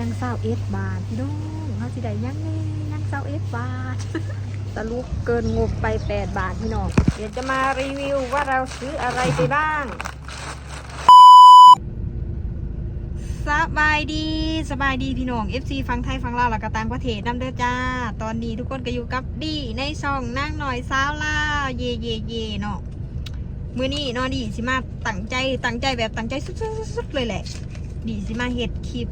ยังเศร้าเอสบาทพี่น้องเขาสิได้ยังแน่ยังเศร้าเอสบาทสรุปเกินงบไป 8 บาทพี่น้อง เดี๋ยวจะมารีวิวว่าเราซื้ออะไรไปบ้างสบายดีสบายดีพี่น้อง FC ฟังไทยฟังลาวแล้วก็ต่างประเทศนำเด้อจ้า ตอนนี้ทุกคนก็อยู่กับดีในช่องนั่งหน่อยสาวลาวเย่เย่เย่เนาะมื้อนี้นาะดีสิมาตั้งใจตั้งใจแบบตั้งใจสุดๆๆเลยแหละ ดีสิมาเฮ็ดคลิป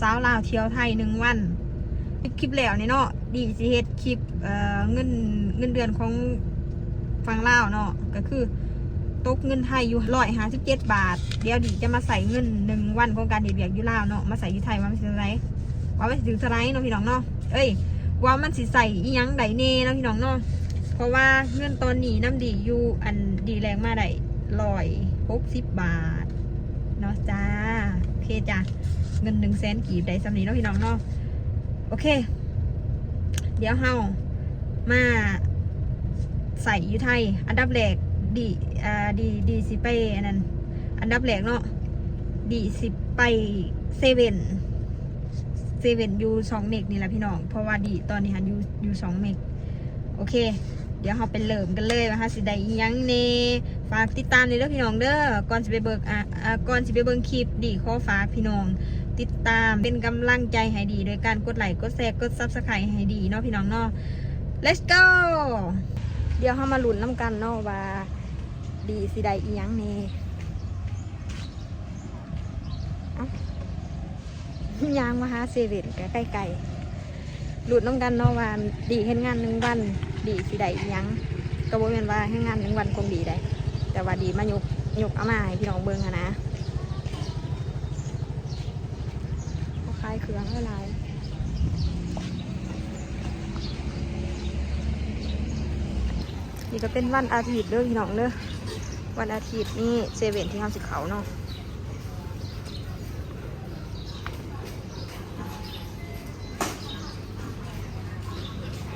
สาวลาวเที่ยวไทยหนึ่งวัน คลิปแล้วนี่เนาะดีสิเฮ็ดคลิปเอ่อเงินเงินเดือนของฟังลาวเนาะก็คือตกเงินไทยอยู่ร้อยห้าสิบเจ็ดบาท เดี๋ยวดีจะมาใส่เงินหนึ่งวันของการเฮ็ดเบียกอยู่ลาวเนาะมาใส่อยู่ไทยว่ามันสิไรว่ามันสิถึงไรเนาะพี่น้องเนาะเอ้ยว่ามันสิใส่อีหยังไดเน่เนาะพี่น้องเนาะเพราะว่าเงินตอนนี้น้ำดีอยู่อันดีแรงมาได้ร้อยหกสิบบาทเนาะจ้า โอเคจ้ะ เงินหนึ่งแสนกีบได้สำนีเนาะพี่น้องเนาะโอเค เดี๋ยวเฮามาใส่อยู่ไทย อันดับแรกดีอ่าดีดีสิไปอันนั้นอันดับแรกเนาะดีสิไปเซเว่นเซเว่นยูสองเมกนี่แหละพี่น้อง เพราะว่าดีตอนนี้หันยูยูสองเมกโอเค เดี๋ยวเราไปเริ่มกันเลยว่าฮะสิได้ยังเน ฝากติดตามเลยเด้อพี่น้องเด้อก่อนสิไปเบิกอะอะก่อนสิไปเบิ่งคลิปดีขอฝากพี่น้อง ติดตามเป็นกำลังใจให้ดีโดยการกดไลค์กดแชร์กดซับสไครต์ให้ดีเนาะพี่น้องเนาะ let's go เดี๋ยวเรามาลุ้นน้ำกันเนาะว่าดีสิได้อีหยังแนี่เอ้ายางมาหาเซเว่นใกล้ๆลุ้นน้ำกันเนาะว่าดีเห็นงานหนึ่งวัน ดีสิได้อีหยังก็บอกเป็นว่าให้งานหนึ่งวันคงดีได้ แต่ว่าดีมายกยกเอามาให้พี่น้องเบิ่งอะนะคลายเครื่องอะไรนี่ก็เป็นวันอาทิตย์เด้อพี่น้องเด้อวันอาทิตย์นี่เซเว่นที่เขาสิเขาเนาะ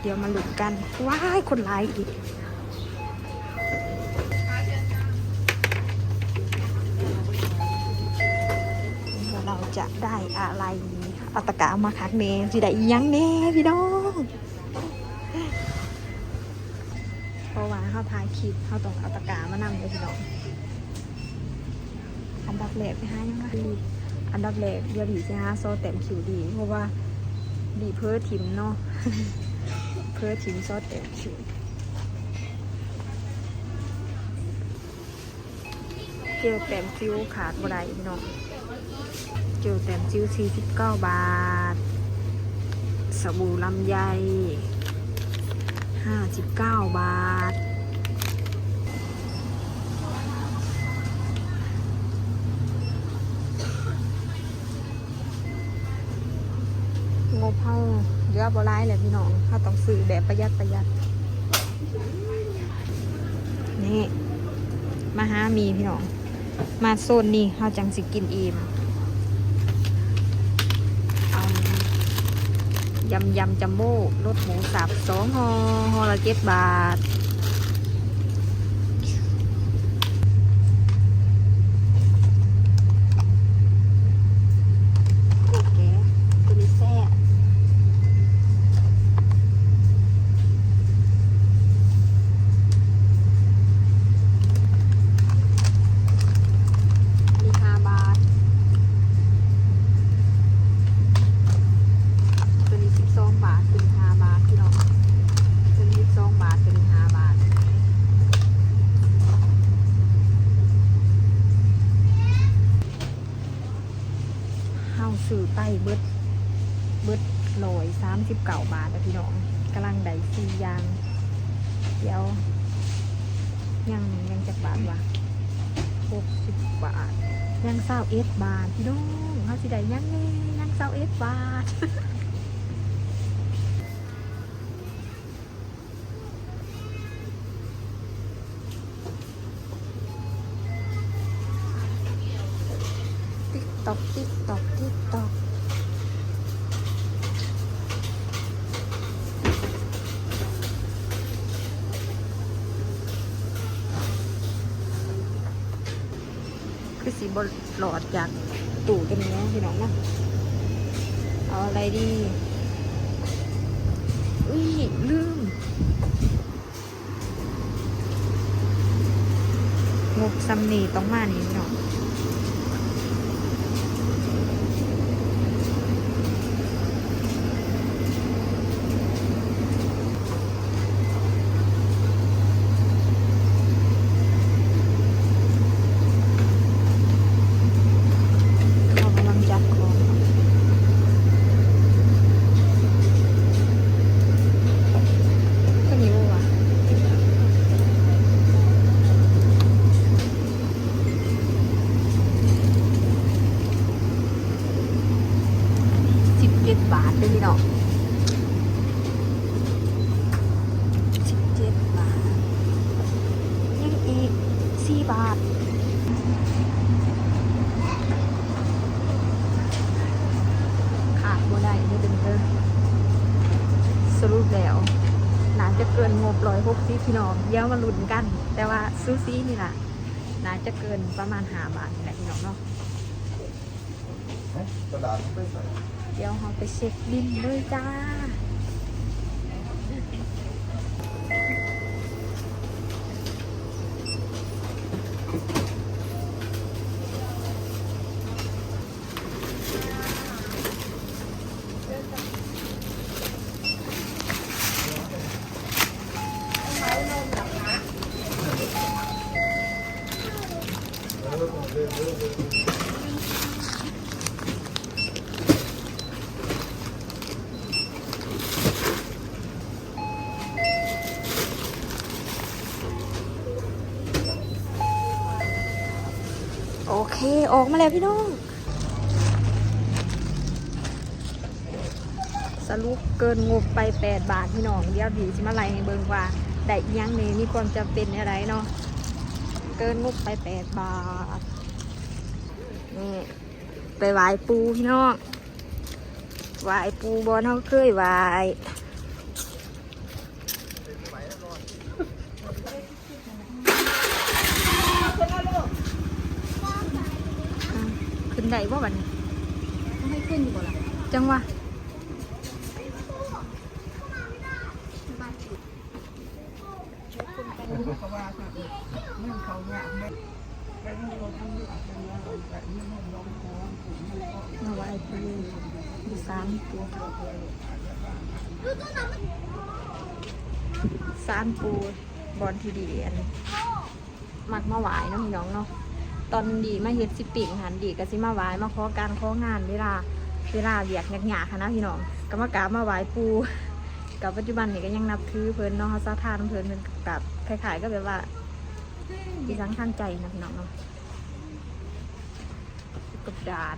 เดี๋ยวมาหลุดกัน ว้าย คนร้ายอีก ได้อะไรเอาตะกร้ามาคักเนสิได้ยังแน่พี่น้องเพราะว่าเขาถ่ายคลิปเขาต้องเอาตะกร้ามานำเลยพี่น้องอันดับแรกไปหายังไงอันดับแรกเดี๋ยวดีสิฮะโซเต็มคิวดี เพราะว่าดีเพ้อทิมเนาะเพ้อทิมโซเต็มคิวเจลเต็มคิวขาดบ่ได้พี่น้อง เจลแต้มจิ้ว49 บาท สบู่ลำไย 59 บาท งบเฮาเยอะบ่ร้ายเลยพี่น้องเฮาต้องซื้อแบบประหยัดประหยัด นี่ มาหามีพี่น้อง มาโซนนี้เฮาจังสิกินอิ่ม เอา ยำยำจัมโบ้รสหมูสับสองห่อห่อละเจ็ดบาท โอเคตัวนี้แซ่บมีห้าบาท ตัวนี้สิบสองบาท ตัวนี้ห้าบาทพี่น้องตัวนี้สิบสองบาท ตัวนี้ห้าบาท เฮาซื้อไปเบิดเบิดลอยสามสิบเก้าบาทอะพี่น้องกำลังได้สี่อยาง เดี๋ยว ยังยังจักบาทวะหกสิบบาทยังเศร้าเอสบาทพี่น้องเขาสิได้ยังแน่ยังเศร้าเอสบาท อกติ๊กตอกติ๊กตอกคือสีบหลอดจากตู่ตัวนี้พี่น้องนะเอะไรดี อุ้ยลืมงบซัมนีต้องมานี่พี่น้อง เรากำลังจัดของก็นิ้วว่ะสิบเจ็ดบาทเลยพี่น้องสิบเจ็ดบาท ยังอีกสี่บาทขาดบ่ได้เด้อเด้อเด้อสรุปแล้วน่าจะเกินงบร้อยหกสิบพี่น้องเดี๋ยวมาลุ้นกัน แต่ว่าซูซี่นี่ล่ะน่าจะเกินประมาณหาบาทนี่แหละพี่น้องเนาะกระดาษไม่ใส่เดี๋ยวเราไปเช็คบินเลยจ้า เค ออกมาแล้วพี่น้อง สรุปเกินงบไป 8 บาทพี่น้องเดี๋ยวดีสิมาไล่ให้เบิ่งว่าได้ยังนี่มีความจำเป็นอะไรเนาะเกินงบไป 8 บาทนี่ไปไหวปูพี่น้องไหวปูบอลเขาเคยไหวอะขึ้น ได้ว่าวันนี้ไม่ขึ้นอยู่บ่ล่ะจังหวะมาไหว้ปูมีสามปูสามปูบอลทีดีอันมักมาไหวเนาะพี่น้องเนาะ ตอนดีมาเฮ็ดสิปิ่งหันดีก็สิมาไหวมาขอการของานเวลาเวลาเวียกหยากๆค่ะนะพี่น้องก็มากราบมาไหวปูกับปัจจุบันนี่ก็ยังนับถือเพิ่นเนาะเขาซาทานเพิ่นเป็นกับคล้ายๆก็แบบว่าดีสังทางใจนะพี่น้องเนาะกบดาน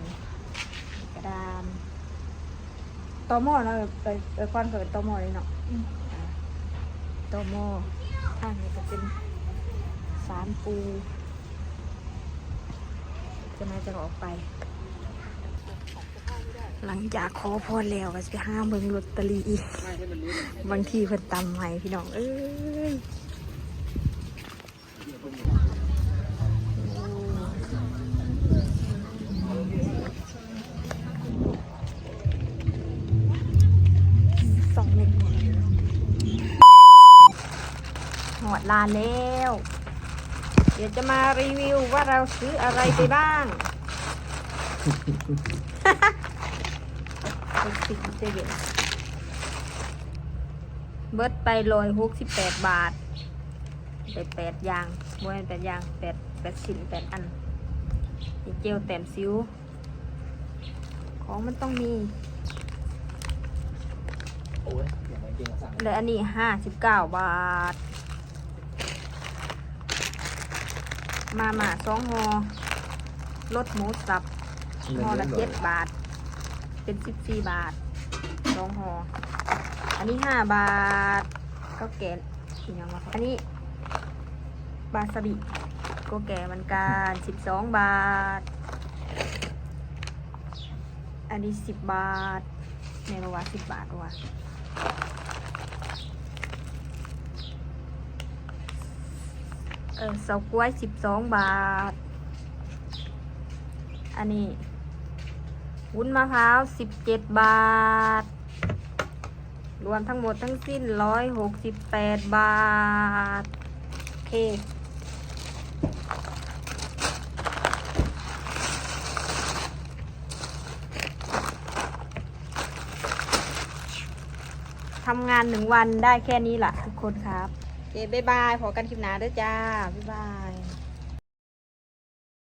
กระดานตอหม้อเนาะไปไปควันเกิดตอหม้อเลยเนาะอ่าตอหม้อข้างนี้ก็เป็นสารปู จะน่าจะออกไป หลังจากขอพรแล้วก็จะไปห้าเมืองลอตเตอรี่อีก บางทีเพิ่นตำใหม่พี่น้อง เอ้ยโอ้สองเม็ดหอดลาแล้ว ดี๋ยวจะมารีวิวว่าเราซื้ออะไรไปบ้างเป็นสิ่งที่จะเห็นเบิดไปลอยหกสิบแปดบาทไปแปดอย่างบวนแปดอย่างแปดแปดชิ้นแปดอันอีเจลแต้มซิว ของมันต้องมีโอ้ยอย่างไรเก่งสั่งเหลืออันนี้ห้าสิบเก้าบาท มาหมาสองหอรสหมูสับหอละเจ็ดบาท เป็นสิบสี่บาทสองหออันนี้ห้าบาทก็แก่อีกอย่างวะอันนี้บาสบิก็แก่เหมันกันสิบสองบาท อันนี้สิบบาทในระว่าสิบบาทว่ะ ออเสากล้วยสิบสองบาท อันนี้วุ้นมะพร้าวสิบเจ็ดบาท รวมทั้งหมดทั้งสิ้นร้อยหกสิบแปดบาท โอเคทำงานหนึ่งวันได้แค่นี้แหละทุกคนครับ เคบ๊ายบายพอกันคลิปหน้าด้วยจ้า บ๊ายบาย